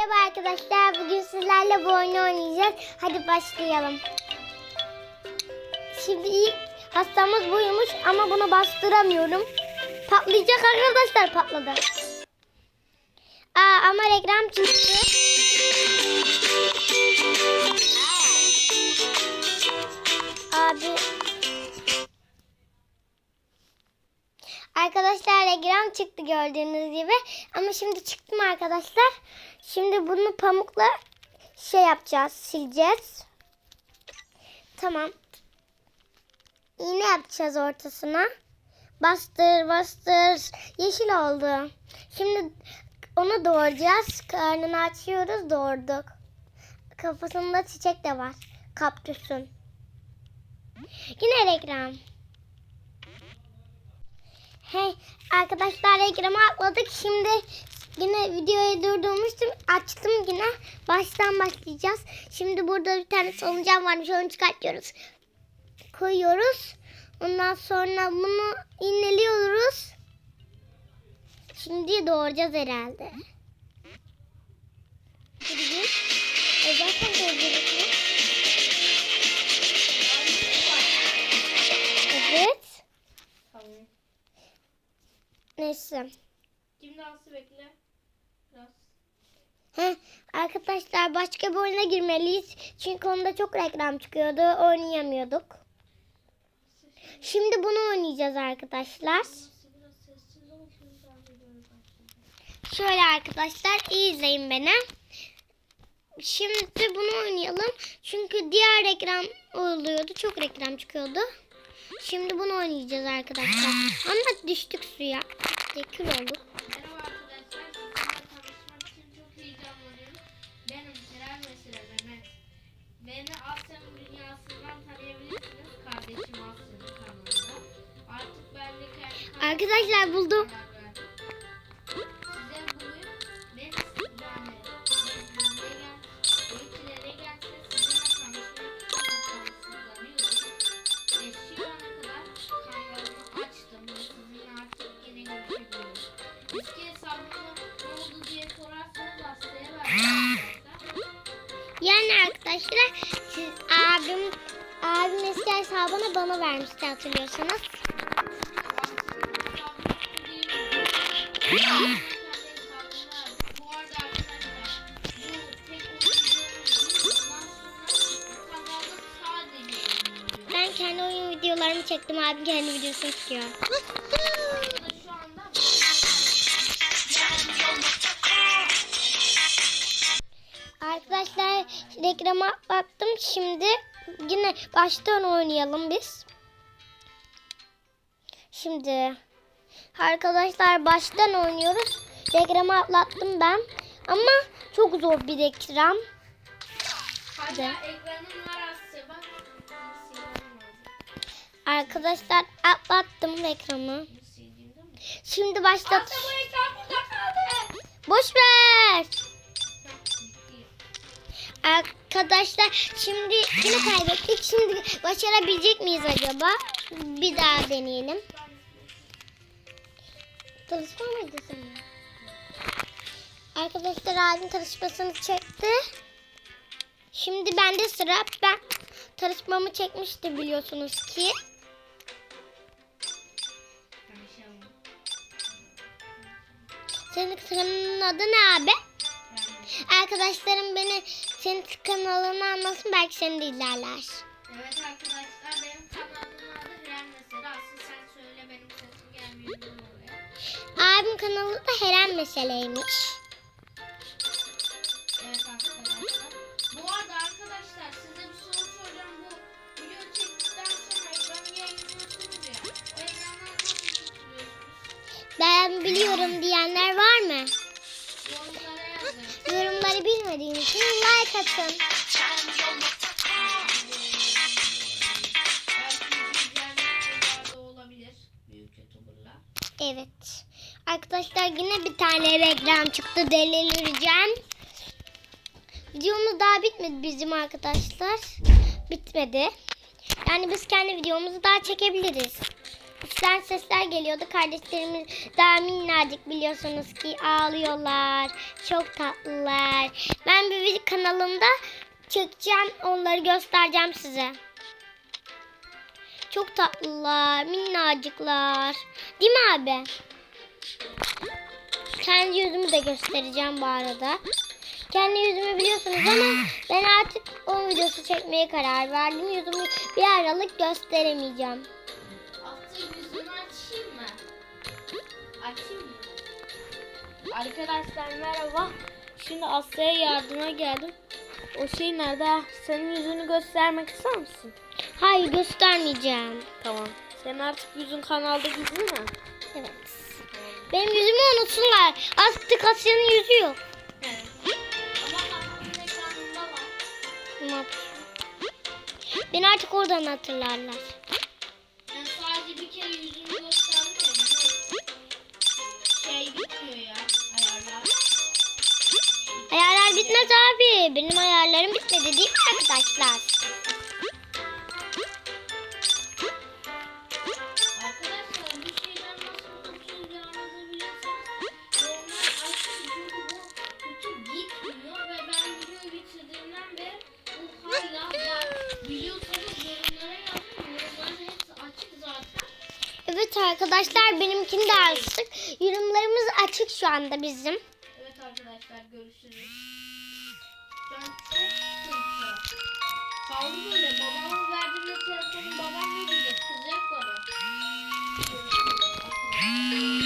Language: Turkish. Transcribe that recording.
Merhaba arkadaşlar. Bugün sizlerle bu oyunu oynayacağız. Hadi başlayalım. Şimdi ilk hastamız buymuş ama bunu bastıramıyorum. Patlayacak arkadaşlar patladı. Aa ama reklam çıktı. Abi. Arkadaşlar reklam çıktı gördüğünüz gibi. Ama şimdi çıktım arkadaşlar. Şimdi bunu pamukla şey yapacağız. Sileceğiz. Tamam. İğne yapacağız ortasına. Bastır bastır. Yeşil oldu. Şimdi onu doğuracağız. Karnını açıyoruz doğurduk. Kafasında çiçek de var. Kaktüsün. Yine reklam. Hey arkadaşlar reklamı atladık. Şimdi yine videoyu durdurmuştum. Açtım yine. Baştan başlayacağız. Şimdi burada bir tane solucan varmış. Onu çıkartıyoruz. Koyuyoruz. Ondan sonra bunu iğneliyoruz. Şimdi doğuracağız herhalde. Neyse. Kim dansı bekle. Biraz. Heh, arkadaşlar başka bir oyuna girmeliyiz. Çünkü onda çok reklam çıkıyordu. Oynayamıyorduk. Şimdi bunu oynayacağız arkadaşlar. Şöyle arkadaşlar iyi izleyin beni. Şimdi bunu oynayalım. Çünkü diğer reklam oluyordu. Çok reklam çıkıyordu. Şimdi bunu oynayacağız arkadaşlar. Ama düştük suya. Tekür olduk. Merhaba arkadaşlar. Sizinle tanışmak için çok heyecanlanıyorum. Benim Kerem Mesele Mehmet. Beni Asya'nın dünyasından tanıyabilirsiniz. Kardeşim Asya'nın kanalında. Artık ben de kendi Arkadaşlar buldum. Arkadaşlar siz abim abim eski hesabını bana vermişti hatırlıyorsanız. Ben kendi oyun videolarımı çektim. Abim kendi videosunu çekiyor. Atlattım. Şimdi yine baştan oynayalım biz. Şimdi arkadaşlar baştan oynuyoruz. Reklamı atlattım ben. Ama çok zor bir silmem lazım. Arkadaşlar atlattım reklamı. Şimdi başlat. Boş ver. Arkadaşlar şimdi yine kaybettik. Şimdi başarabilecek miyiz acaba? Bir daha deneyelim. Tanışma mıydı senin? Arkadaşlar abim tanışmasını çekti. Şimdi bende sıra. Ben tanışmamı çekmiştim biliyorsunuz ki. Senin kanalının adı ne abi? Arkadaşlarım beni senin kanalını anlasın belki seni de izlerler. Evet arkadaşlar benim kanalımın adı Ren mesela. Aslı sen söyle benim sesim gelmiyor. Abim kanalı da Heren Mesele'ymiş. Evet arkadaşlar. Bu arada arkadaşlar size bir soru soracağım. Bu video çektikten sonra ekranı yayınlıyorsunuz ya. O ekrandan nasıl tutuluyorsunuz? Ben biliyorum diyenler var Bilmediğim için like atın. Evet. Arkadaşlar yine bir tane reklam çıktı. Delireceğim. Videomuz daha bitmedi bizim arkadaşlar. Bitmedi. Yani biz kendi videomuzu daha çekebiliriz. Üstten sesler geliyordu. Kardeşlerimiz daha minnacık biliyorsunuz ki ağlıyorlar. Çok tatlılar. Ben bir video kanalımda çekeceğim. Onları göstereceğim size. Çok tatlılar, minnacıklar. Değil mi abi? Kendi yüzümü de göstereceğim bu arada. Kendi yüzümü biliyorsunuz ama ben artık o videosu çekmeye karar verdim. Yüzümü bir aralık gösteremeyeceğim. Açayım mı? Arkadaşlar merhaba. Şimdi Asya'ya yardıma geldim. O şey nerede? Ah, Senin yüzünü göstermek ister misin? Hayır göstermeyeceğim. Tamam. Senin artık yüzün kanalda gizli mi? Evet. Benim yüzümü unutsunlar. Artık Asya'nın yüzü yok. Evet. Ama? Beni artık oradan hatırlarlar. Ben sadece bir kere yüzünü bitmez abi. Benim ayarlarım bitmedi değil mi arkadaşlar? Evet arkadaşlar benimkini de açtık. Yorumlarımız açık şu anda bizim arkadaşlar görüşürüz. Dörtte kırkta. Kaldı böyle babamın verdiğinde telefonu babam ne diyecek kızacak bana. Görüşürüz.